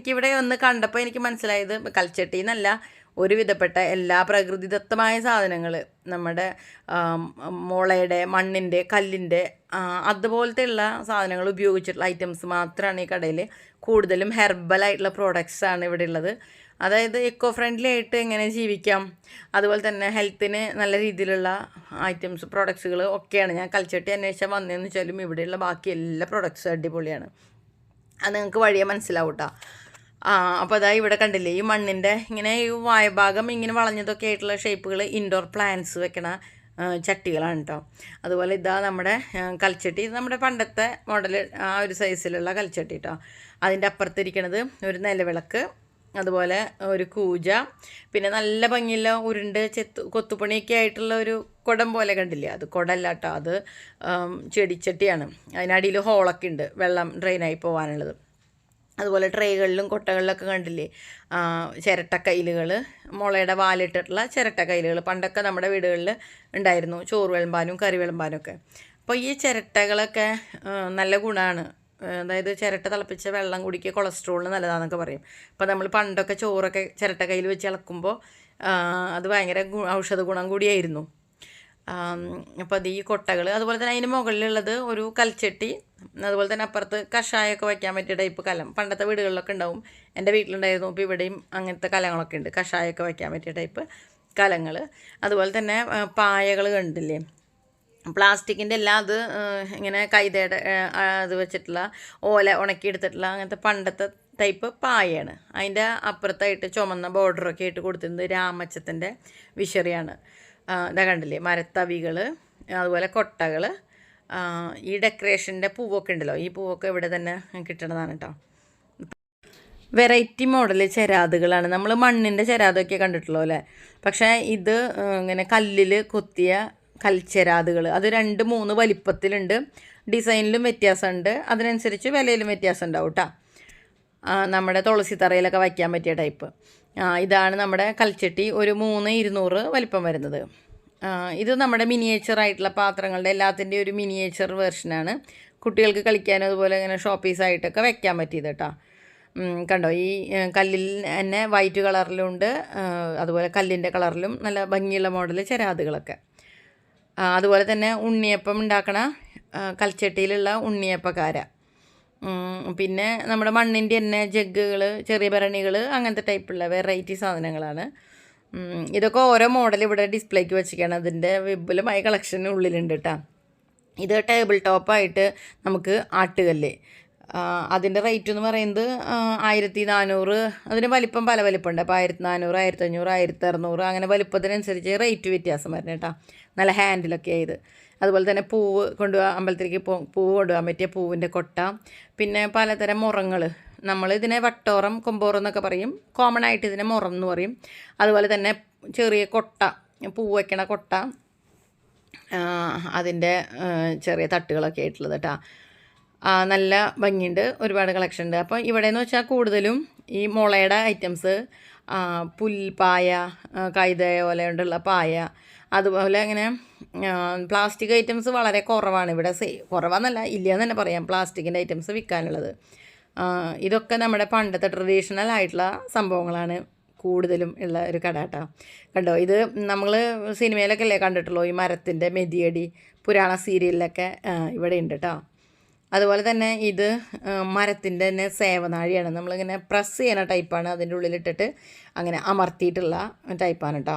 എനിക്കിവിടെ ഒന്ന് കണ്ടപ്പോൾ എനിക്ക് മനസ്സിലായത് കൽച്ചട്ടി എന്നല്ല ഒരുവിധപ്പെട്ട എല്ലാ പ്രകൃതിദത്തമായ സാധനങ്ങൾ നമ്മുടെ മുളയുടെ മണ്ണിന്റെ കല്ലിന്റെ അതുപോലത്തെ അതുപോലത്തെയുള്ള സാധനങ്ങൾ ഉപയോഗിച്ചിട്ടുള്ള ഐറ്റംസ് മാത്രമാണ് ഈ കടയിൽ കൂടുതലും ഹെർബൽ ആയിട്ടുള്ള പ്രോഡക്റ്റ്സ് ആണ് ഇവിടെ ഉള്ളത്. അതായത് എക്കോ ഫ്രണ്ട്ലി ആയിട്ട് എങ്ങനെ ജീവിക്കാം അതുപോലെ തന്നെ ഹെൽത്തിന് നല്ല രീതിയിലുള്ള ഐറ്റംസ് പ്രോഡക്ട്സുകൾ ഒക്കെയാണ്. ഞാൻ കൽച്ചട്ടി അന്വേഷിച്ചാൽ വന്നതെന്ന് വെച്ചാലും ഇവിടെയുള്ള ബാക്കി എല്ലാ പ്രോഡക്ട്സും അടിപൊളിയാണ്. അത് നിങ്ങൾക്ക് വഴിയെ മനസ്സിലാവും കേട്ടോ ആ അപ്പോൾ അതാ ഇവിടെ കണ്ടില്ലേ ഈ മണ്ണിന്റെ ഇങ്ങനെ ഈ വായഭാഗം ഇങ്ങനെ വളഞ്ഞതൊക്കെ ആയിട്ടുള്ള ഷേപ്പുകൾ ഇൻഡോർ പ്ലാന്റ്സ് വെക്കണ ചട്ടികളാണ് കേട്ടോ അതുപോലെ ഇതാ നമ്മുടെ കൽച്ചട്ടി. ഇത് നമ്മുടെ പണ്ടത്തെ മോഡൽ ആ ഒരു സൈസിലുള്ള കൽച്ചട്ടി കേട്ടോ അതിന്റെ അപ്പുറത്തിരിക്കണത് ഒരു നിലവിളക്ക് അതുപോലെ ഒരു കൂജ പിന്നെ നല്ല ഭംഗിയുള്ള ഉരുണ്ട് ചെത്ത് കൊത്തുപണിയൊക്കെ ആയിട്ടുള്ള ഒരു കുടം പോലെ കണ്ടില്ലേ? അത് കുടല്ല കേട്ടോ അത് ചെടിച്ചട്ടിയാണ്. അതിനടിയിൽ ഹോളൊക്കെ ഉണ്ട് വെള്ളം ഡ്രെയിനായി പോകാനുള്ളത് അതുപോലെ ട്രേകളിലും കൊട്ടകളിലൊക്കെ കണ്ടില്ലേ? ചിരട്ട ചിരട്ടക്കയിലുകൾ മുളയുടെ വാലിട്ടിട്ടുള്ള ചിരട്ടക്കയിലുകൾ പണ്ടൊക്കെ നമ്മുടെ വീടുകളിൽ ഉണ്ടായിരുന്നു ചോറ് വിളമ്പാനും കറി വിളമ്പാനും ഒക്കെ അപ്പോൾ ഈ ചിരട്ടകളൊക്കെ നല്ല ഗുണമാണ് അതായത് ചിരട്ട തിളപ്പിച്ച വെള്ളം കുടിക്കുക കൊളസ്ട്രോളിന് നല്ലതാണെന്നൊക്കെ പറയും. അപ്പോൾ നമ്മൾ പണ്ടൊക്കെ ചോറൊക്കെ ചിരട്ട കയ്യിൽ വെച്ച് ഇളക്കുമ്പോൾ അത് ഭയങ്കര ഔഷധ ഗുണം കൂടിയായിരുന്നു. അപ്പോൾ അത് ഈ കൊട്ടകൾ അതുപോലെ തന്നെ അതിന് മുകളിലുള്ളത് ഒരു കൽച്ചട്ടി അതുപോലെ തന്നെ അപ്പുറത്ത് കഷായമൊക്കെ വയ്ക്കാൻ പറ്റിയ ടൈപ്പ് കലം. പണ്ടത്തെ വീടുകളിലൊക്കെ ഉണ്ടാവും. എന്റെ വീട്ടിലുണ്ടായിരുന്നു. ഇപ്പോൾ ഇവിടെയും അങ്ങനത്തെ കലങ്ങളൊക്കെ ഉണ്ട്. കഷായമൊക്കെ വയ്ക്കാൻ പറ്റിയ ടൈപ്പ് കലങ്ങൾ അതുപോലെ തന്നെ പായകൾ കണ്ടില്ലേ? പ്ലാസ്റ്റിക്കിന്റെ എല്ലാം അത് ഇങ്ങനെ കൈതയുടെ അത് വെച്ചിട്ടുള്ള ഓല ഉണക്കിയെടുത്തിട്ടുള്ള അങ്ങനത്തെ പണ്ടത്തെ ടൈപ്പ് പായയാണ്. അതിന്റെ അപ്പുറത്തായിട്ട് ചുമന്ന ബോർഡറൊക്കെ ആയിട്ട് കൊടുത്തിരുന്നത് രാമച്ചത്തിന്റെ വിഷറിയാണ് ഇതാ കണ്ടില്ലേ മരത്തവികൾ അതുപോലെ കൊട്ടകൾ ഈ ഡെക്കറേഷന്റെ പൂവൊക്കെ ഉണ്ടല്ലോ ഈ പൂവൊക്കെ ഇവിടെ തന്നെ കിട്ടണതാണ് കേട്ടോ വെറൈറ്റി മോഡൽ ചെരാതുകളാണ്. നമ്മൾ മണ്ണിന്റെ ചെരാതൊക്കെ കണ്ടിട്ടുള്ളൂ അല്ലേ? പക്ഷേ ഇത് ഇങ്ങനെ കല്ലിൽ കൊത്തിയ കൽച്ചെരാതുകൾ അത് രണ്ട് മൂന്ന് വലിപ്പത്തിലുണ്ട്. ഡിസൈനിലും വ്യത്യാസമുണ്ട്. അതിനനുസരിച്ച് വിലയിലും വ്യത്യാസം ഉണ്ടാവും കേട്ടോ നമ്മുടെ തുളസി തറയിലൊക്കെ വയ്ക്കാൻ പറ്റിയ ടൈപ്പ്. ഇതാണ് നമ്മുടെ കൽച്ചട്ടി ഒരു മൂന്ന് ഇരുന്നൂറ് വലിപ്പം വരുന്നത്. ഇത് നമ്മുടെ മിനിയേച്ചർ ആയിട്ടുള്ള പാത്രങ്ങളുടെ എല്ലാത്തിന്റെയും ഒരു മിനിയേച്ചർ വേർഷനാണ് കുട്ടികൾക്ക് കളിക്കാനും അതുപോലെ ഇങ്ങനെ ഷോപ്പീസായിട്ടൊക്കെ വെക്കാൻ പറ്റിയത് കേട്ടോ കണ്ടോ? ഈ കല്ലിൽ തന്നെ വൈറ്റ് കളറിലുണ്ട് അതുപോലെ കല്ലിന്റെ കളറിലും നല്ല ഭംഗിയുള്ള മോഡൽ ചെരാതുകളൊക്കെ. അതുപോലെ തന്നെ ഉണ്ണിയപ്പം ഉണ്ടാക്കണ കൽച്ചട്ടിയിലുള്ള ഉണ്ണിയപ്പക്കാര. പിന്നെ നമ്മുടെ മണ്ണിന്റെ തന്നെ ജഗ്ഗുകൾ ചെറിയ ഭരണികൾ അങ്ങനത്തെ ടൈപ്പുള്ള വെറൈറ്റി സാധനങ്ങളാണ്. ഇതൊക്കെ ഓരോ മോഡൽ ഇവിടെ ഡിസ്പ്ലേക്ക് വെച്ചിരിക്കുകയാണ് അതിന്റെ വിപുലമായ കളക്ഷൻ ഉള്ളിലുണ്ട് കേട്ടോ ഇത് ടേബിൾ ടോപ്പായിട്ട് നമുക്ക് ആട്ടുകല്ല്. അതിന്റെ റേറ്റ് എന്ന് പറയുന്നത് ആയിരത്തി നാനൂറ് അതിന് വലിപ്പം പല വലിപ്പമുണ്ട്. അപ്പോൾ ആയിരത്തി നാനൂറ് ആയിരത്തി അഞ്ഞൂറ് ആയിരത്തി അറുന്നൂറ് അങ്ങനെ വലിപ്പത്തിനനുസരിച്ച് റേറ്റ് വ്യത്യാസം വരണം കേട്ടോ നല്ല ഹാൻഡിലൊക്കെ ആയത്. അതുപോലെ തന്നെ പൂവ് കൊണ്ടുപോകാൻ അമ്പലത്തിലേക്ക് പൂവ് കൊണ്ടുപോകാൻ പറ്റിയ പൂവിന്റെ കൊട്ട. പിന്നെ പലതരം മുറങ്ങൾ നമ്മൾ ഇതിനെ വട്ടോറം കൊമ്പോറം എന്നൊക്കെ പറയും. കോമൺ ആയിട്ട് ഇതിനെ മുറം എന്ന് പറയും. അതുപോലെ തന്നെ ചെറിയ കൊട്ട പൂ വയ്ക്കണ കൊട്ട അതിന്റെ ചെറിയ തട്ടുകളൊക്കെ ആയിട്ടുള്ളത് കേട്ടോ നല്ല ഭംഗിയുണ്ട് ഒരുപാട് കളക്ഷൻ ഉണ്ട്. അപ്പോൾ ഇവിടെ എന്ന് വെച്ചാൽ കൂടുതലും ഈ മുളയുടെ ഐറ്റംസ് പുൽപ്പായ കൈത പോലെയുള്ള പായ അതുപോലെ അങ്ങനെ പ്ലാസ്റ്റിക് ഐറ്റംസ് വളരെ കുറവാണ്. ഇവിടെ കുറവാന്നല്ല ഇല്ല എന്ന് തന്നെ പറയാം. പ്ലാസ്റ്റിക്കിന്റെ ഐറ്റംസ് വിൽക്കാനുള്ളത് ഇതൊക്കെ നമ്മുടെ പണ്ടത്തെ ട്രഡീഷണൽ ആയിട്ടുള്ള സംഭവങ്ങളാണ് കൂടുതലും ഉള്ള ഒരു കട കേട്ടോ. കണ്ടോ ഇത് നമ്മൾ സിനിമയിലൊക്കെ അല്ലേ കണ്ടിട്ടുള്ളൂ ഈ മരത്തിന്റെ മെതിയടി പുരാണ സീരിയലിലൊക്കെ ഇവിടെ ഉണ്ട് കേട്ടോ. അതുപോലെ തന്നെ ഇത് മരത്തിന്റെ തന്നെ സേവനാഴിയാണ്. നമ്മളിങ്ങനെ പ്രസ് ചെയ്യുന്ന ടൈപ്പാണ് അതിന്റെ ഉള്ളിലിട്ടിട്ട് അങ്ങനെ അമർത്തിയിട്ടുള്ള ടൈപ്പാണ് കേട്ടോ.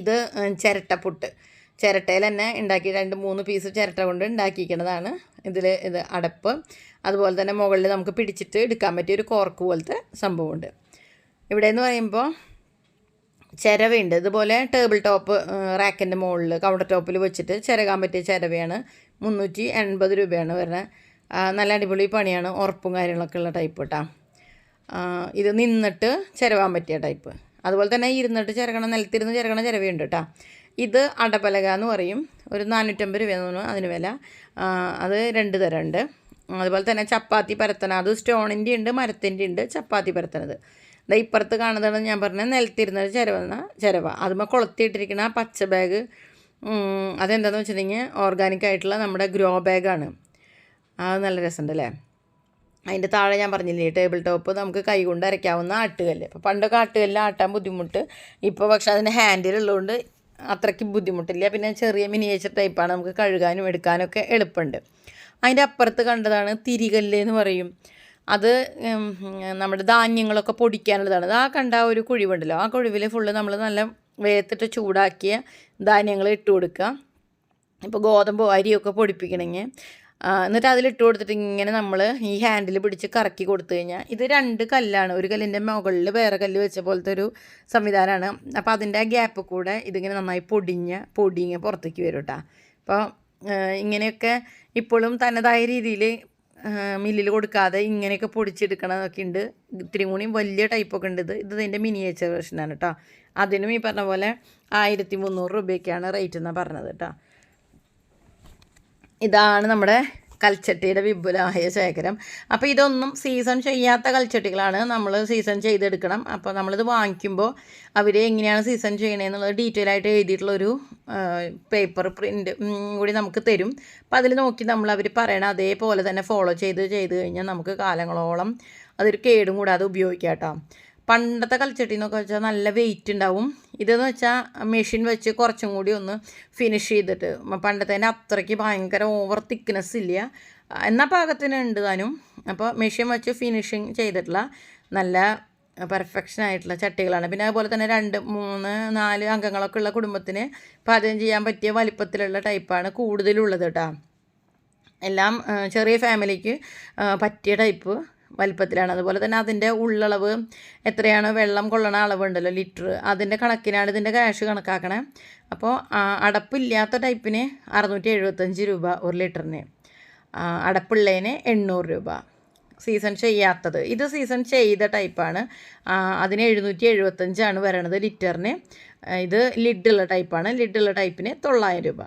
ഇത് ചിരട്ടപ്പുട്ട് ചിരട്ടയിൽ തന്നെ ഉണ്ടാക്കി രണ്ട് മൂന്ന് പീസ് ചിരട്ട കൊണ്ട് ഉണ്ടാക്കിയിരിക്കുന്നതാണ്. ഇതിൽ ഇത് അടപ്പ് അതുപോലെ തന്നെ മുകളിൽ നമുക്ക് പിടിച്ചിട്ട് എടുക്കാൻ പറ്റിയ ഒരു കോർക്ക് പോലത്തെ സംഭവമുണ്ട്. ഇവിടെ എന്ന് പറയുമ്പോൾ ചിരവയുണ്ട്. ഇതുപോലെ ടേബിൾ ടോപ്പ് റാക്കിന്റെ മുകളിൽ കൗണ്ടർ ടോപ്പിൽ വെച്ചിട്ട് ചിരകാൻ പറ്റിയ ചിരവയാണ്. മുന്നൂറ്റി എൺപത് രൂപയാണ് വരുന്നത്. നല്ല അടിപൊളി പണിയാണ്. ഉറപ്പും കാര്യങ്ങളൊക്കെ ഉള്ള ടൈപ്പ് കേട്ടോ ഇത് നിന്നിട്ട് ചിരവാൻ പറ്റിയ ടൈപ്പ് അതുപോലെ തന്നെ ഇരുന്നിട്ട് ചിരകണ നിലത്തിരുന്ന് ചിരകണ ചിരവയുണ്ട് കേട്ടോ ഇത് അടപലക എന്ന് പറയും. ഒരു നാനൂറ്റമ്പത് രൂപ തോന്നുന്നു അതിന് വില. അത് രണ്ട് തരം ഉണ്ട് അതുപോലെ തന്നെ ചപ്പാത്തി പരത്തണ. അത് സ്റ്റോണിന്റെ ഉണ്ട് മരത്തിന്റെ ഉണ്ട് ചപ്പാത്തി പരത്തണത്. ഇതാ ഇപ്പുറത്ത് കാണുന്നതാണ് ഞാൻ പറഞ്ഞ നിലത്തിരുന്നൊരു ചിരവെന്ന ചിരവ. അതുമ്പോൾ കൊളുത്തിയിട്ടിരിക്കുന്ന ആ പച്ച ബാഗ് അതെന്താണെന്ന് വെച്ചിട്ടുണ്ടെങ്കിൽ ഓർഗാനിക് ആയിട്ടുള്ള നമ്മുടെ ഗ്രോ ബാഗാണ് അത് നല്ല രസമുണ്ട് അല്ലേ? അതിന്റെ താഴെ ഞാൻ പറഞ്ഞില്ലേ ടേബിൾ ടോപ്പ് നമുക്ക് കൈകൊണ്ട് അരയ്ക്കാവുന്ന ആട്ടുകല്ല്. അപ്പോൾ പണ്ടൊക്കെ ആട്ടുകല്ല് ആട്ടാൻ ബുദ്ധിമുട്ട്. ഇപ്പോൾ പക്ഷേ അതിന് ഹാൻഡിൽ ഉള്ളതുകൊണ്ട് അത്രയ്ക്ക് ബുദ്ധിമുട്ടില്ല. പിന്നെ ചെറിയ മിനിയേച്ചർ ടൈപ്പാണ് നമുക്ക് കഴുകാനും എടുക്കാനൊക്കെ എളുപ്പമുണ്ട്. അതിന്റെ അപ്പുറത്ത് കണ്ടതാണ് തിരികല്ല് എന്ന് പറയും. അത് നമ്മുടെ ധാന്യങ്ങളൊക്കെ പൊടിക്കാനുള്ളതാണ്. ആ കണ്ട ഒരു കുഴിവുണ്ടല്ലോ. ആ കുഴിവിൽ ഫുള്ള് നമ്മൾ നല്ല വേത്തിട്ട് ചൂടാക്കിയ ധാന്യങ്ങൾ ഇട്ട് കൊടുക്കുക. ഇപ്പോൾ ഗോതമ്പോ അരിയൊക്കെ പൊടിപ്പിക്കണമെങ്കിൽ എന്നിട്ട് അതിലിട്ട് കൊടുത്തിട്ട് ഇങ്ങനെ നമ്മൾ ഈ ഹാൻഡിൽ പിടിച്ച് കറക്കി കൊടുത്തു കഴിഞ്ഞാൽ ഇത് രണ്ട് കല്ലാണ്. ഒരു കല്ലിന്റെ മുകളിൽ വേറെ കല്ല് വെച്ച പോലത്തെ ഒരു സംവിധാനമാണ് അപ്പോൾ അതിന്റെ ആ ഗ്യാപ്പ് കൂടെ ഇതിങ്ങനെ നന്നായി പൊടിഞ്ഞ് പൊടിഞ്ഞ് പുറത്തേക്ക് വരും കേട്ടോ അപ്പോൾ ഇങ്ങനെയൊക്കെ ഇപ്പോഴും തനതായ രീതിയിൽ മില്ലിൽ കൊടുക്കാതെ ഇങ്ങനെയൊക്കെ പൊടിച്ചെടുക്കണതൊക്കെ ഉണ്ട് ഇത്തിരി കൂടി വലിയ ടൈപ്പൊക്കെ ഉണ്ട് ഇത്. ഇത് ഇതിന്റെ മിനിയേച്ചർ വെർഷനാണ് കേട്ടോ അതിനും ഈ പറഞ്ഞ പോലെ ആയിരത്തി മുന്നൂറ് രൂപയൊക്കെയാണ് റേറ്റ് എന്നാണ് പറഞ്ഞത് കേട്ടോ ഇതാണ് നമ്മുടെ കൽച്ചട്ടിയുടെ വിപുലമായ ശേഖരം. അപ്പോൾ ഇതൊന്നും സീസൺ ചെയ്യാത്ത കൽച്ചട്ടികളാണ് നമ്മൾ സീസൺ ചെയ്തെടുക്കണം. അപ്പോൾ നമ്മളിത് വാങ്ങിക്കുമ്പോൾ അവർ എങ്ങനെയാണ് സീസൺ ചെയ്യണതെന്നുള്ളത് ഡീറ്റെയിൽ ആയിട്ട് എഴുതിയിട്ടുള്ളൊരു പേപ്പർ പ്രിന്റ് കൂടി നമുക്ക് തരും. അപ്പോൾ അതിൽ നോക്കി നമ്മൾ അവർ പറയണ അതേപോലെ തന്നെ ഫോളോ ചെയ്ത് ചെയ്ത് കഴിഞ്ഞാൽ നമുക്ക് കാലങ്ങളോളം അതൊരു കേടും കൂടാതെ ഉപയോഗിക്കാം കേട്ടോ. പണ്ടത്തെ കളിച്ചട്ടി എന്നൊക്കെ വെച്ചാൽ നല്ല വെയിറ്റ് ഉണ്ടാവും ഇതെന്ന് വെച്ചാൽ മെഷീൻ വെച്ച് കുറച്ചും കൂടി ഒന്ന് ഫിനിഷ് ചെയ്തിട്ട് പണ്ടത്തേന്റെ അത്രയ്ക്ക് ഭയങ്കര ഓവർ തിക്നെസ് ഇല്ല. എന്നാൽ പാകത്തിന് ഉണ്ട് താനും. അപ്പോൾ മെഷീൻ വെച്ച് ഫിനിഷിങ് ചെയ്തിട്ടുള്ള നല്ല പെർഫെക്ഷൻ ആയിട്ടുള്ള ചട്ടികളാണ്. പിന്നെ അതുപോലെ തന്നെ രണ്ട് മൂന്ന് നാല് അംഗങ്ങളൊക്കെ ഉള്ള കുടുംബത്തിന് പാചകം ചെയ്യാൻ പറ്റിയ വലിപ്പത്തിലുള്ള ടൈപ്പാണ് കൂടുതലുള്ളത് കേട്ടോ എല്ലാം ചെറിയ ഫാമിലിക്ക് പറ്റിയ ടൈപ്പ് വലിപ്പത്തിലാണ്. അതുപോലെ തന്നെ അതിന്റെ ഉള്ളളവ് എത്രയാണ് വെള്ളം കൊള്ളണ അളവുണ്ടല്ലോ ലിറ്റർ. അതിന്റെ കണക്കിനാണ് ഇതിന്റെ ക്യാഷ് കണക്കാക്കണേ. അപ്പോൾ അടപ്പില്ലാത്ത ടൈപ്പിന് അറുന്നൂറ്റി എഴുപത്തഞ്ച് രൂപ ഒരു ലിറ്ററിന്. അടപ്പുള്ളതിന് എണ്ണൂറ് രൂപ. സീസൺ ചെയ്യാത്തത്. ഇത് സീസൺ ചെയ്ത ടൈപ്പാണ്. അതിന് എഴുന്നൂറ്റി എഴുപത്തഞ്ചാണ് വരണത് ലിറ്ററിന്. ഇത് ലിഡുള്ള ടൈപ്പാണ്. ലിഡുള്ള ടൈപ്പിന് തൊള്ളായിരം രൂപ.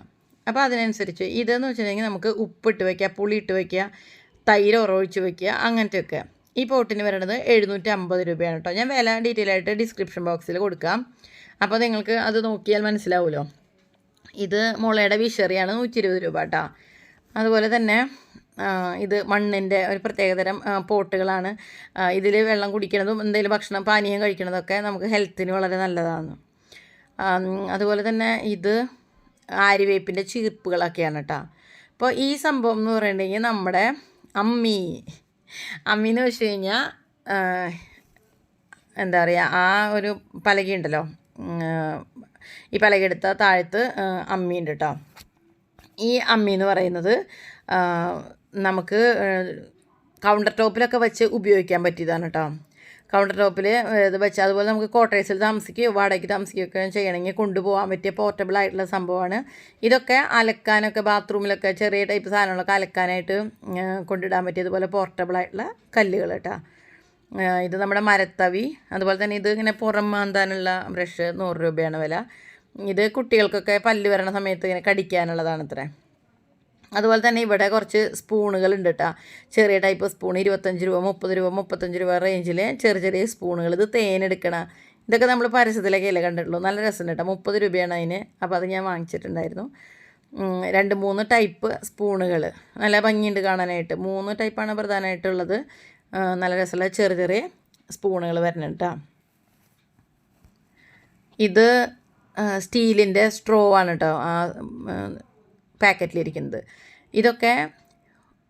അപ്പോൾ അതിനനുസരിച്ച് ഇതെന്ന് വെച്ചിട്ടുണ്ടെങ്കിൽ നമുക്ക് ഉപ്പിട്ട് വയ്ക്കുക പുളി ഇട്ട് വയ്ക്കുക തൈര് ഉറവിച്ച് വയ്ക്കുക അങ്ങനത്തെയൊക്കെ ഈ പോട്ടിന് വരണത് എഴുന്നൂറ്റി അമ്പത് രൂപയാണ് കേട്ടോ ഞാൻ വില ഡീറ്റെയിൽ ആയിട്ട് ഡിസ്ക്രിപ്ഷൻ ബോക്സിൽ കൊടുക്കാം. അപ്പോൾ നിങ്ങൾക്ക് അത് നോക്കിയാൽ മനസ്സിലാവുമല്ലോ ഇത് മുളയുടെ വിഷറിയാണ് നൂറ്റി ഇരുപത് രൂപ കേട്ടോ അതുപോലെ തന്നെ ഇത് മണ്ണിന്റെ ഒരു പ്രത്യേകതരം പോട്ടുകളാണ്. ഇതിൽ വെള്ളം കുടിക്കണതും എന്തെങ്കിലും ഭക്ഷണം പാനീയം കഴിക്കണതൊക്കെ നമുക്ക് ഹെൽത്തിന് വളരെ നല്ലതാണ്. അതുപോലെ തന്നെ ഇത് ആര്യവേപ്പിന്റെ ചീർപ്പുകളൊക്കെയാണ് കേട്ടോ അപ്പോൾ ഈ സംഭവം എന്ന് പറയുന്നുണ്ടെങ്കിൽ നമ്മുടെ അമ്മി. അമ്മി എന്ന് വെച്ച് കഴിഞ്ഞാൽ എന്താ പറയുക ആ ഒരു പലകയുണ്ടല്ലോ. ഈ പലകയെടുത്ത താഴത്ത് അമ്മിയുണ്ട് കേട്ടോ ഈ അമ്മി എന്ന് പറയുന്നത് നമുക്ക് കൗണ്ടർ ടോപ്പിലൊക്കെ വെച്ച് ഉപയോഗിക്കാൻ പറ്റിയതാണ് കേട്ടോ കൗണ്ടർ ടോപ്പിൽ ഇത് വെച്ച് അതുപോലെ നമുക്ക് ക്വാർട്ടേഴ്സിൽ താമസിക്കുകയോ വാടകയ്ക്ക് താമസിക്കുകയൊക്കെ ചെയ്യണമെങ്കിൽ കൊണ്ടുപോകാൻ പറ്റിയ പോർട്ടബിൾ ആയിട്ടുള്ള സംഭവമാണ്. ഇതൊക്കെ അലക്കാനൊക്കെ ബാത്റൂമിലൊക്കെ ചെറിയ ടൈപ്പ് സാധനങ്ങളൊക്കെ അലക്കാനായിട്ട് കൊണ്ടിടാൻ പറ്റിയ ഇതുപോലെ പോർട്ടബിൾ ആയിട്ടുള്ള കല്ലുകൾ കേട്ടോ ഇത് നമ്മുടെ മരത്തവി. അതുപോലെ തന്നെ ഇത് ഇങ്ങനെ പുറം മാന്താനുള്ള ബ്രഷ് നൂറ് രൂപയാണ് വില. ഇത് കുട്ടികൾക്കൊക്കെ പല്ല് വരണ സമയത്ത് ഇങ്ങനെ കടിക്കാനുള്ളതാണ് അത്രേ അതുപോലെ തന്നെ ഇവിടെ കുറച്ച് സ്പൂണുകൾ ഉണ്ട് കേട്ടോ ചെറിയ ടൈപ്പ് സ്പൂൺ ഇരുപത്തഞ്ച് രൂപ മുപ്പത് രൂപ മുപ്പത്തഞ്ച് രൂപ റേഞ്ചിൽ ചെറിയ ചെറിയ സ്പൂണുകൾ ഇത് തേനെടുക്കണ ഇതൊക്കെ നമ്മൾ പരസ്യത്തിലൊക്കെ അല്ലേ കണ്ടിട്ടുള്ളൂ. നല്ല രസമുണ്ട് കേട്ടോ. മുപ്പത് രൂപയാണ് അതിന്. അപ്പോൾ അത് ഞാൻ വാങ്ങിച്ചിട്ടുണ്ടായിരുന്നു. രണ്ട് മൂന്ന് ടൈപ്പ് സ്പൂണുകൾ നല്ല ഭംഗിയുണ്ട് കാണാനായിട്ട്. മൂന്ന് ടൈപ്പാണ് പ്രധാനമായിട്ടുള്ളത്. നല്ല രസമുള്ള ചെറിയ ചെറിയ സ്പൂണുകൾ വരണം ഇത് സ്റ്റീലിന്റെ സ്ട്രോ ആണ് കേട്ടോ. ആ പാക്കറ്റിലിരിക്കുന്നത്. ഇതൊക്കെ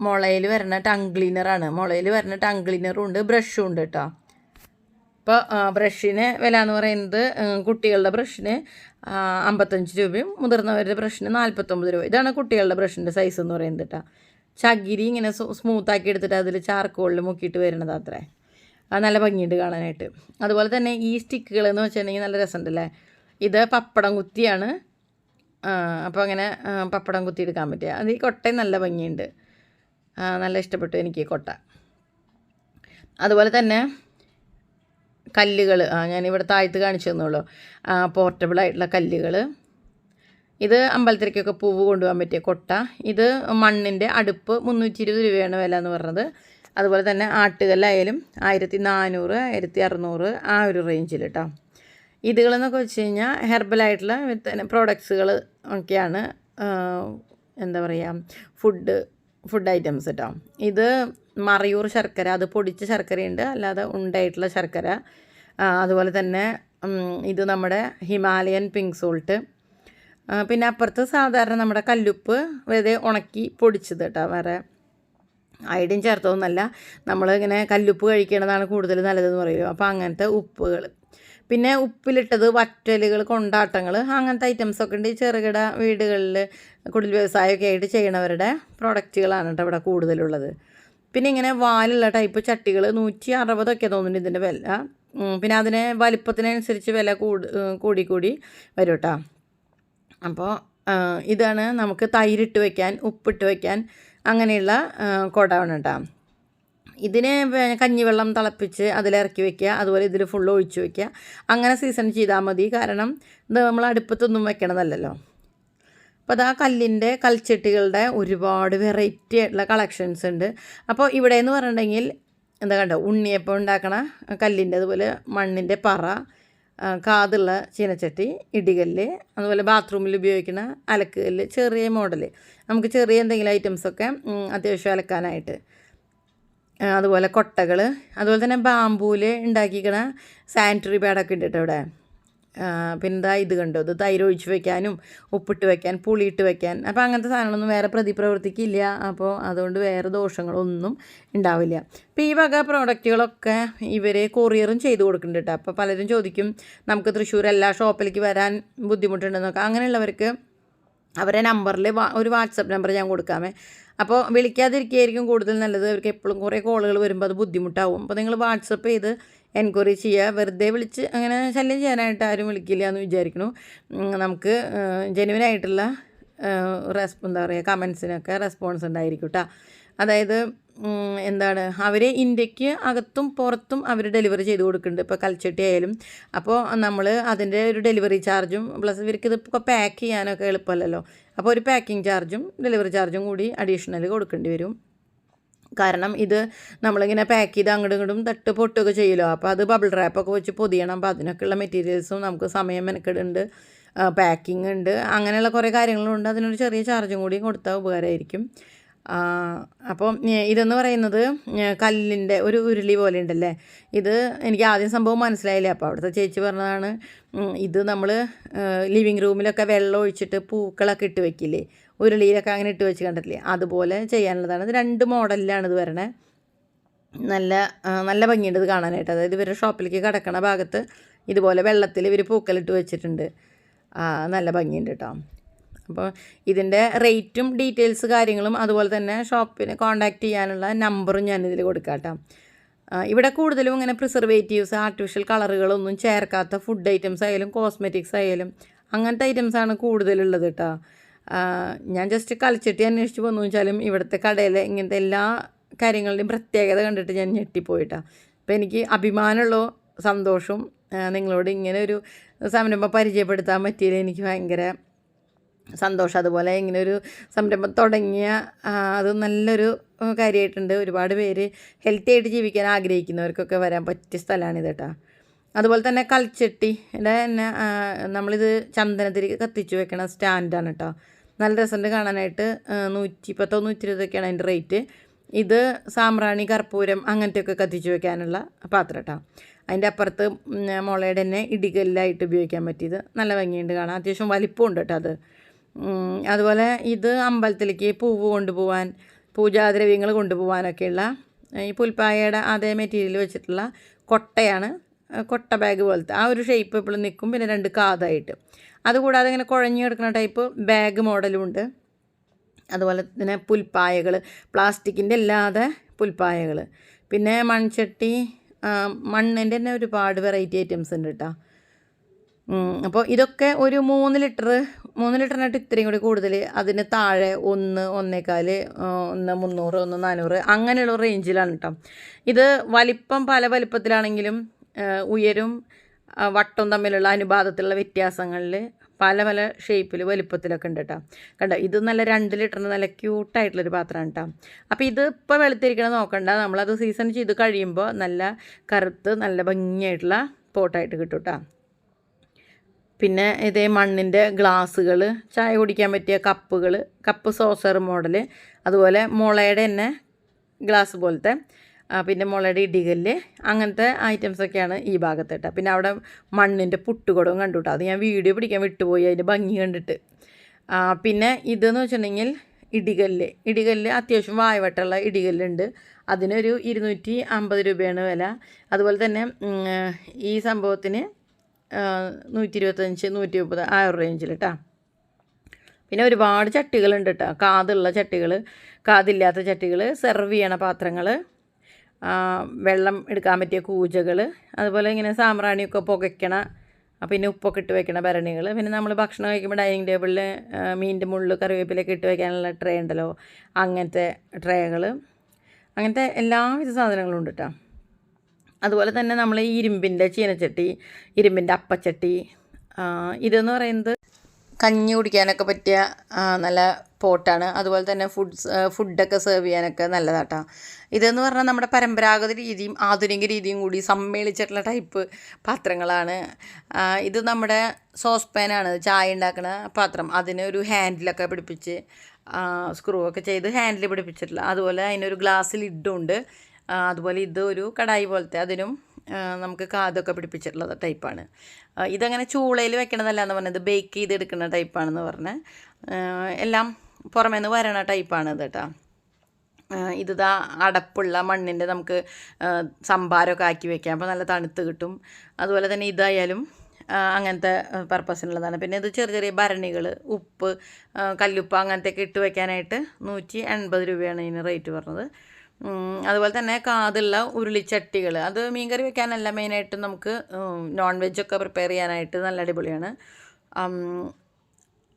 മുളയിൽ വരുന്ന ടങ് ക്ലീനറാണ് മുളയിൽ വരുന്ന ടങ് ക്ലീനറും ഉണ്ട് ബ്രഷും ഉണ്ട് കേട്ടോ ഇപ്പോൾ ബ്രഷിന് വില എന്ന് പറയുന്നത് കുട്ടികളുടെ ബ്രഷിന് അമ്പത്തഞ്ച് രൂപയും മുതിർന്നവരുടെ ബ്രഷിന് നാൽപ്പത്തൊമ്പത് രൂപ. ഇതാണ് കുട്ടികളുടെ ബ്രഷിന്റെ സൈസ് എന്ന് പറയുന്നത് കേട്ടോ ചകിരി ഇങ്ങനെ സ്മൂത്താക്കി എടുത്തിട്ട് അതിൽ ചാർക്കോളിൽ മുക്കിയിട്ട് വരുന്നത് അത്രേ. അത് നല്ല ഭംഗിയുണ്ട് കാണാനായിട്ട്. അതുപോലെ തന്നെ ഈ സ്റ്റിക്കുകൾ എന്ന് വെച്ചിട്ടുണ്ടെങ്കിൽ നല്ല രസമുണ്ടല്ലേ? ഇത് പപ്പടം കുത്തിയാണ്. അപ്പോൾ അങ്ങനെ പപ്പടം കുത്തി എടുക്കാൻ പറ്റുക അത് ഈ കൊട്ടയും നല്ല ഭംഗിയുണ്ട്. നല്ല ഇഷ്ടപ്പെട്ടു എനിക്ക് ഈ കൊട്ട. അതുപോലെ തന്നെ കല്ലുകൾ ആ ഞാനിവിടെ താഴത്ത് കാണിച്ചു തന്നുള്ളൂ. പോർട്ടബിൾ ആയിട്ടുള്ള കല്ലുകൾ ഇത് അമ്പലത്തിലേക്കൊക്കെ പൂവ് കൊണ്ടുപോകാൻ പറ്റിയ കൊട്ട. ഇത് മണ്ണിന്റെ അടുപ്പ് മുന്നൂറ്റി ഇരുപത് രൂപയാണ് വില എന്ന് പറഞ്ഞത്. അതുപോലെ തന്നെ ആട്ടുകല്ലായാലും ആയിരത്തി നാനൂറ് ആയിരത്തി അറുന്നൂറ് ആ ഒരു റേഞ്ചിൽ കേട്ടോ ഇതുകളെന്നൊക്കെ വെച്ച് കഴിഞ്ഞാൽ ഹെർബലായിട്ടുള്ള പ്രോഡക്ട്സുകൾ ഒക്കെയാണ് എന്താ പറയുക ഫുഡ് ഫുഡ് ഐറ്റംസ് കേട്ടോ ഇത് മറയൂർ ശർക്കര അത് പൊടിച്ച ശർക്കരയുണ്ട് അല്ലാതെ ഉണ്ടായിട്ടുള്ള ശർക്കര. അതുപോലെ തന്നെ ഇത് നമ്മുടെ ഹിമാലയൻ പിങ്ക് സോൾട്ട് പിന്നെ അപ്പുറത്ത് സാധാരണ നമ്മുടെ കല്ലുപ്പ് വെറുതെ ഉണക്കി പൊടിച്ചത് കേട്ടോ വേറെ അയഡിൻ നമ്മൾ നമ്മളിങ്ങനെ കല്ലുപ്പ് കഴിക്കണതാണ് കൂടുതൽ നല്ലതെന്ന് പറയുമോ അപ്പോൾ അങ്ങനത്തെ ഉപ്പുകൾ പിന്നെ ഉപ്പിലിട്ടത് വറ്റലുകൾ കൊണ്ടാട്ടങ്ങൾ അങ്ങനത്തെ ഐറ്റംസൊക്കെ ഉണ്ട്. ചെറുകിട വീടുകളിൽ കുടിൽ വ്യവസായമൊക്കെ ആയിട്ട് ചെയ്യണവരുടെ പ്രൊഡക്റ്റുകളാണ് കേട്ടോ ഇവിടെ കൂടുതലുള്ളത്. പിന്നെ ഇങ്ങനെ വാലുള്ള ടൈപ്പ് ചട്ടികൾ നൂറ്റി അറുപതൊക്കെ തോന്നുന്നു ഇതിന്റെ വില. പിന്നെ അതിന് വലിപ്പത്തിനനുസരിച്ച് വില കൂടി കൂടി കൂടി വരും കേട്ടോ. അപ്പോൾ ഇതാണ് നമുക്ക് തൈരിട്ട് വയ്ക്കാൻ ഉപ്പിട്ട് വയ്ക്കാൻ അങ്ങനെയുള്ള കുടമാണ് കേട്ടോ. ഇതിന് കഞ്ഞിവെള്ളം തിളപ്പിച്ച് അതിലിറക്കി വെക്കുക. അതുപോലെ ഇതിൽ ഫുൾ ഒഴിച്ചു വെക്കുക. അങ്ങനെ സീസൺ ചെയ്താൽ മതി. കാരണം ഇത് നമ്മൾ അടുപ്പത്തൊന്നും വെക്കണതല്ലല്ലോ. അപ്പോൾ അതാ കല്ലിന്റെ കൽച്ചട്ടികളുടെ ഒരുപാട് വെറൈറ്റി ആയിട്ടുള്ള കളക്ഷൻസ് ഉണ്ട്. അപ്പോൾ ഇവിടെ എന്ന് പറഞ്ഞിട്ടുണ്ടെങ്കിൽ എന്താ കണ്ടോ? ഉണ്ണിയപ്പം ഉണ്ടാക്കണ കല്ലിന്റെ അതുപോലെ മണ്ണിന്റെ പറ കാതുള്ള ചീനച്ചട്ടി ഇടികല്ല് അതുപോലെ ബാത്റൂമിൽ ഉപയോഗിക്കുന്ന അലക്കുകല്ല് ചെറിയ മോഡൽ നമുക്ക് ചെറിയ എന്തെങ്കിലും ഐറ്റംസൊക്കെ അത്യാവശ്യം അലക്കാനായിട്ട്. അതുപോലെ കൊട്ടകൾ അതുപോലെ തന്നെ ബാമ്പൂൽ ഉണ്ടാക്കിക്കണ സാനിറ്ററി പാഡൊക്കെ ഇവിടെ. ആ, പിന്നെ ഇതാ ഇത് കണ്ടോ? ഇത് തൈര് ഒഴിച്ച് വെക്കാനും ഉപ്പിട്ട് വെക്കാൻ പുളിയിട്ട് വെക്കാൻ. അപ്പോൾ അങ്ങനത്തെ സാധനങ്ങളൊന്നും വേറെ പ്രതിപ്രവർത്തിക്കില്ല. അപ്പോൾ അതുകൊണ്ട് വേറെ ദോഷങ്ങളൊന്നും ഉണ്ടാവില്ല. അപ്പോൾ ഈ വക പ്രോഡക്റ്റുകളൊക്കെ ഇവർ കൊറിയറും ചെയ്ത് കൊടുക്കുന്നുണ്ട് കേട്ടോ. അപ്പോൾ പലരും ചോദിക്കും നമുക്ക് തൃശ്ശൂർ എല്ലാ ഷോപ്പിലേക്ക് വരാൻ ബുദ്ധിമുട്ടുണ്ടെന്നൊക്കെ. അങ്ങനെയുള്ളവർക്ക് അവരെ നമ്പറിൽ ഒരു വാട്സപ്പ് നമ്പർ ഞാൻ കൊടുക്കാമേ. അപ്പോൾ വിളിക്കാതിരിക്കുകയായിരിക്കും കൂടുതൽ നല്ലത്. അവർക്ക് എപ്പോഴും കുറേ കോളുകൾ വരുമ്പോൾ അത് ബുദ്ധിമുട്ടാവും. അപ്പോൾ നിങ്ങൾ വാട്സപ്പ് ചെയ്ത് എൻക്വയറി ചെയ്യുക വെറുതെ വിളിച്ച് അങ്ങനെ ശല്യം ചെയ്യാനായിട്ട് ആരും വിളിക്കില്ല എന്ന് വിചാരിക്കുന്നു. നമുക്ക് ജെനുവിൻ ആയിട്ടുള്ള റെസ് എന്താ പറയുക കമൻസിനൊക്കെ റെസ്പോൺസ് ഉണ്ടായിരിക്കും കേട്ടോ അതായത് എന്താണ് അവർ ഇന്ത്യയ്ക്ക് അകത്തും പുറത്തും അവർ ഡെലിവറി ചെയ്ത് കൊടുക്കുന്നുണ്ട്. ഇപ്പോൾ കൽച്ചട്ടി ആയാലും. അപ്പോൾ നമ്മൾ അതിന്റെ ഒരു ഡെലിവറി ചാർജും പ്ലസ് ഇവർക്ക് ഇതിപ്പോൾ പാക്ക് ചെയ്യാനൊക്കെ എളുപ്പമല്ലല്ലോ. അപ്പോൾ ഒരു പാക്കിംഗ് ചാർജും ഡെലിവറി ചാർജും കൂടി അഡീഷണൽ കൊടുക്കേണ്ടി വരും. കാരണം ഇത് നമ്മളിങ്ങനെ പാക്ക് ചെയ്ത് അങ്ങോട്ടും ഇങ്ങോട്ടും തട്ട് പൊട്ടുകയൊക്കെ ചെയ്യുമല്ലോ. അപ്പോൾ അത് ബബിൾ റാപ്പൊക്കെ വെച്ച് പൊതിയണം. അപ്പോൾ അതിനൊക്കെയുള്ള മെറ്റീരിയൽസും നമുക്ക് സമയം മെനക്കെടുണ്ട് പാക്കിംഗ് ഉണ്ട്. അങ്ങനെയുള്ള കുറേ കാര്യങ്ങളുണ്ട്. അതിനൊരു ചെറിയ ചാർജും കൂടി കൊടുത്താൽ ഉപകാരമായിരിക്കും. അപ്പം ഇതെന്ന് പറയുന്നത് കല്ലിന്റെ ഒരു ഉരുളി പോലെ ഉണ്ടല്ലേ ഇത് എനിക്ക് ആദ്യം സംഭവം മനസ്സിലായില്ല. അപ്പോൾ അവിടുത്തെ ചേച്ചി പറഞ്ഞതാണ് ഇത് നമ്മൾ ലിവിങ് റൂമിലൊക്കെ വെള്ളം ഒഴിച്ചിട്ട് പൂക്കളൊക്കെ ഇട്ട് വെക്കില്ലേ? ഉരുളിയിലൊക്കെ അങ്ങനെ ഇട്ട് വെച്ച് കണ്ടിട്ടില്ലേ? അതുപോലെ ചെയ്യാനുള്ളതാണ്. ഇത് രണ്ട് മോഡലിലാണ് ഇത് വരണേ. നല്ല നല്ല ഭംഗിയുണ്ട് ഇത് കാണാനായിട്ട്. അതായത് ഇവരുടെ ഷോപ്പിലേക്ക് കിടക്കണ ഭാഗത്ത് ഇതുപോലെ വെള്ളത്തിൽ ഇവർ പൂക്കലിട്ട് വെച്ചിട്ടുണ്ട്. നല്ല ഭംഗിയുണ്ട് കേട്ടോ. അപ്പോൾ ഇതിന്റെ റേറ്റും ഡീറ്റെയിൽസ് കാര്യങ്ങളും അതുപോലെ തന്നെ ഷോപ്പിനെ കോൺടാക്റ്റ് ചെയ്യാനുള്ള നമ്പറും ഞാനിതിൽ കൊടുക്കാം കേട്ടോ. ഇവിടെ കൂടുതലും ഇങ്ങനെ പ്രിസർവേറ്റീവ്സ് ആർട്ടിഫിഷ്യൽ കളറുകളൊന്നും ചേർക്കാത്ത ഫുഡ് ഐറ്റംസ് ആയാലും കോസ്മെറ്റിക്സ് ആയാലും അങ്ങനത്തെ ഐറ്റംസാണ് കൂടുതലുള്ളത് കേട്ടോ. ഞാൻ ജസ്റ്റ് കളിച്ചിട്ട് അന്വേഷിച്ച് വന്നു വെച്ചാലും ഇവിടുത്തെ കടയിലെ ഇങ്ങനത്തെ എല്ലാ കാര്യങ്ങളുടെയും പ്രത്യേകത കണ്ടിട്ട് ഞാൻ ഞെട്ടിപ്പോയിട്ടാ അപ്പോൾ എനിക്ക് അഭിമാനമുള്ള സന്തോഷം നിങ്ങളോട് ഇങ്ങനെ ഒരു സംരംഭം പരിചയപ്പെടുത്താൻ പറ്റിയതിൽ എനിക്ക് ഭയങ്കര സന്തോഷം. അതുപോലെ ഇങ്ങനെ ഒരു സംരംഭം തുടങ്ങിയ അത് നല്ലൊരു കാര്യമായിട്ടുണ്ട് ഒരുപാട് പേര് ഹെൽത്തി ആയിട്ട് ജീവിക്കാൻ ആഗ്രഹിക്കുന്നവർക്കൊക്കെ വരാൻ പറ്റിയ സ്ഥലമാണിത് കേട്ടോ. അതുപോലെ തന്നെ കൽച്ചട്ടിയുടെ തന്നെ നമ്മളിത് ചന്ദനത്തിരി കത്തിച്ച് വെക്കണ സ്റ്റാൻഡാണ് കേട്ടോ. നല്ല രസമുണ്ട് കാണാനായിട്ട്. നൂറ്റി പത്തോ നൂറ്റി ഇരുപതൊക്കെയാണ് അതിന്റെ റേറ്റ് ഇത് സാമ്പ്രാണി കർപ്പൂരം അങ്ങനത്തെയൊക്കെ കത്തിച്ച് വെക്കാനുള്ള പാത്രം കേട്ടോ. അതിന്റെ അപ്പുറത്ത് മുളയുടെ തന്നെ ഇടികല്ലായിട്ട് ഉപയോഗിക്കാൻ പറ്റിയത്. നല്ല ഭംഗിയുണ്ട് കാണാൻ. അത്യാവശ്യം വലിപ്പമുണ്ട് കേട്ടോ അത്. അതുപോലെ ഇത് അമ്പലത്തിലേക്ക് പൂവ് കൊണ്ടുപോകാൻ പൂജാദ്രവ്യങ്ങൾ കൊണ്ടുപോകാനൊക്കെയുള്ള ഈ പുൽപ്പായയുടെ അതേ മെറ്റീരിയൽ വെച്ചിട്ടുള്ള കൊട്ടയാണ് കൊട്ട ബാഗ് പോലത്തെ. ആ ഒരു ഷേപ്പ് എപ്പോഴും നിൽക്കും പിന്നെ രണ്ട് കാതായിട്ട്. അതുകൂടാതെ ഇങ്ങനെ കുഴഞ്ഞു കിടക്കുന്ന ടൈപ്പ് ബാഗ് മോഡലും ഉണ്ട്. അതുപോലെ തന്നെ പുൽപ്പായകൾ പ്ലാസ്റ്റിക്കിന്റെ അല്ലാതെ പുൽപ്പായകൾ പിന്നെ മൺചട്ടി മണ്ണിന്റെ തന്നെ ഒരുപാട് വെറൈറ്റി ഐറ്റംസ് ഉണ്ട് കേട്ടോ അപ്പോൾ ഇതൊക്കെ ഒരു മൂന്ന് ലിറ്റർ മൂന്ന് ലിറ്ററിനായിട്ട് ഇത്രയും കൂടി കൂടുതൽ അതിന് താഴെ ഒന്ന് ഒന്നേക്കാൽ ഒന്ന് മുന്നൂറ് ഒന്ന് നാനൂറ് അങ്ങനെയുള്ള റേഞ്ചിലാണ് കേട്ടോ ഇത് വലിപ്പം പല വലിപ്പത്തിലാണെങ്കിലും ഉയരും വട്ടം തമ്മിലുള്ള അനുപാതത്തിലുള്ള വ്യത്യാസങ്ങളിൽ പല പല ഷേപ്പിൽ വലിപ്പത്തിലൊക്കെ ഉണ്ട് കേട്ടോ കണ്ടോ? ഇത് നല്ല രണ്ട് ലിറ്ററിന് നല്ല ക്യൂട്ടായിട്ടുള്ളൊരു പാത്രമാണ് കേട്ടോ അപ്പോൾ ഇത് ഇപ്പോൾ വെളുത്തിരിക്കണം നോക്കണ്ട. നമ്മളത് സീസൺ ചെയ്ത് കഴിയുമ്പോൾ നല്ല കറുത്ത് നല്ല ഭംഗിയായിട്ടുള്ള പോട്ടായിട്ട് കിട്ടും കേട്ടോ പിന്നെ ഇതേ മണ്ണിന്റെ ഗ്ലാസ്സുകൾ ചായ കുടിക്കാൻ പറ്റിയ കപ്പുകൾ കപ്പ് സോസർ മോഡൽ അതുപോലെ മുളയുടെ തന്നെ ഗ്ലാസ് പോലത്തെ പിന്നെ മുളയുടെ ഇടികല്ല് അങ്ങനത്തെ ഐറ്റംസൊക്കെയാണ് ഈ ഭാഗത്ത് പിന്നെ അവിടെ മണ്ണിന്റെ പുട്ടുകുടവും കണ്ടു കേട്ടോ അത് ഞാൻ വീഡിയോ പിടിക്കാൻ വിട്ടുപോയി അതിന്റെ ഭംഗി കണ്ടിട്ട്. പിന്നെ ഇതെന്ന് വെച്ചിട്ടുണ്ടെങ്കിൽ ഇടികല്ല്. ഇടികല്ല് അത്യാവശ്യം വായവട്ടുള്ള ഇടികല്ലുണ്ട്. അതിനൊരു ഇരുന്നൂറ്റി അമ്പത് രൂപയാണ് വില. അതുപോലെ തന്നെ ഈ സംഭവത്തിന് നൂറ്റി ഇരുപത്തഞ്ച് നൂറ്റി മുപ്പത് ആ ഒരു റേഞ്ചിൽ കേട്ടോ പിന്നെ ഒരുപാട് ചട്ടികളുണ്ട് കേട്ടോ കാതുള്ള ചട്ടികൾ കാതില്ലാത്ത ചട്ടികൾ സെർവ് ചെയ്യണ പാത്രങ്ങൾ വെള്ളം എടുക്കാൻ പറ്റിയ കൂജകൾ അതുപോലെ ഇങ്ങനെ സാമ്പ്രാണിയൊക്കെ പുകയ്ക്കണ പിന്നെ ഉപ്പൊക്കെ ഇട്ട് വെക്കണ ഭരണികൾ പിന്നെ നമ്മൾ ഭക്ഷണം കഴിക്കുമ്പോൾ ഡൈനിങ് ടേബിളിൽ മീനിന്റെ മുള്ളിൽ കറിവേപ്പിലൊക്കെ ഇട്ട് വെക്കാനുള്ള ട്രേ ഉണ്ടല്ലോ അങ്ങനത്തെ ട്രേകൾ അങ്ങനത്തെ എല്ലാവിധ സാധനങ്ങളും ഉണ്ട് കേട്ടോ അതുപോലെ തന്നെ നമ്മൾ ഈ ഇരുമ്പിന്റെ ചീനച്ചട്ടി ഇരുമ്പിന്റെ അപ്പച്ചട്ടി ഇതെന്ന് പറയുന്നത് കഞ്ഞി കുടിക്കാനൊക്കെ പറ്റിയ നല്ല പോട്ടാണ്. അതുപോലെ തന്നെ ഫുഡ്സ് ഫുഡൊക്കെ സെർവ് ചെയ്യാനൊക്കെ നല്ലതാട്ടോ. ഇതെന്ന് പറഞ്ഞാൽ നമ്മുടെ പരമ്പരാഗത രീതിയും ആധുനിക രീതിയും കൂടി സമ്മേളിച്ചിട്ടുള്ള ടൈപ്പ് പാത്രങ്ങളാണ്. ഇത് നമ്മുടെ സോസ് പാനാണ് ചായ ഉണ്ടാക്കുന്ന പാത്രം. അതിനൊരു ഹാൻഡിലൊക്കെ പിടിപ്പിച്ച് സ്ക്രൂ ഒക്കെ ചെയ്ത് ഹാൻഡിൽ പിടിപ്പിച്ചിട്ടുള്ള. അതുപോലെ അതിനൊരു ഗ്ലാസ് ഇഡുണ്ട് അതുപോലെ ഇത് ഒരു കടായി പോലത്തെ അതിനും നമുക്ക് കാതൊക്കെ പിടിപ്പിച്ചിട്ടുള്ള ടൈപ്പാണ്. ഇതങ്ങനെ ചൂളയിൽ വെക്കണതല്ല എന്ന് പറഞ്ഞത് ബേക്ക് ചെയ്തെടുക്കുന്ന ടൈപ്പാണെന്ന് പറഞ്ഞ് എല്ലാം പുറമേ നിന്ന് വരണ ടൈപ്പാണ് കേട്ടോ ഇത് ദാ അടപ്പുള്ള മണ്ണിന്റെ നമുക്ക് സംഭാരമൊക്കെ ആക്കി വെക്കാം. അപ്പോൾ നല്ല തണുത്ത് കിട്ടും. അതുപോലെ തന്നെ ഇതായാലും അങ്ങനത്തെ പർപ്പസിനുള്ളതാണ്. പിന്നെ ഇത് ചെറിയ ചെറിയ ഭരണികൾ ഉപ്പ് കല്ലുപ്പ് അങ്ങനത്തെയൊക്കെ ഇട്ട് വെക്കാനായിട്ട് നൂറ്റി എൺപത് രൂപയാണ് ഇതിന് റേറ്റ് പറഞ്ഞത്. അതുപോലെ തന്നെ കാതുള്ള ഉരുളിച്ചട്ടികൾ അത് മീൻകറി വെക്കാനല്ല മെയിനായിട്ട് നമുക്ക് നോൺ വെജൊക്കെ പ്രിപ്പയർ ചെയ്യാനായിട്ട് നല്ല അടിപൊളിയാണ്.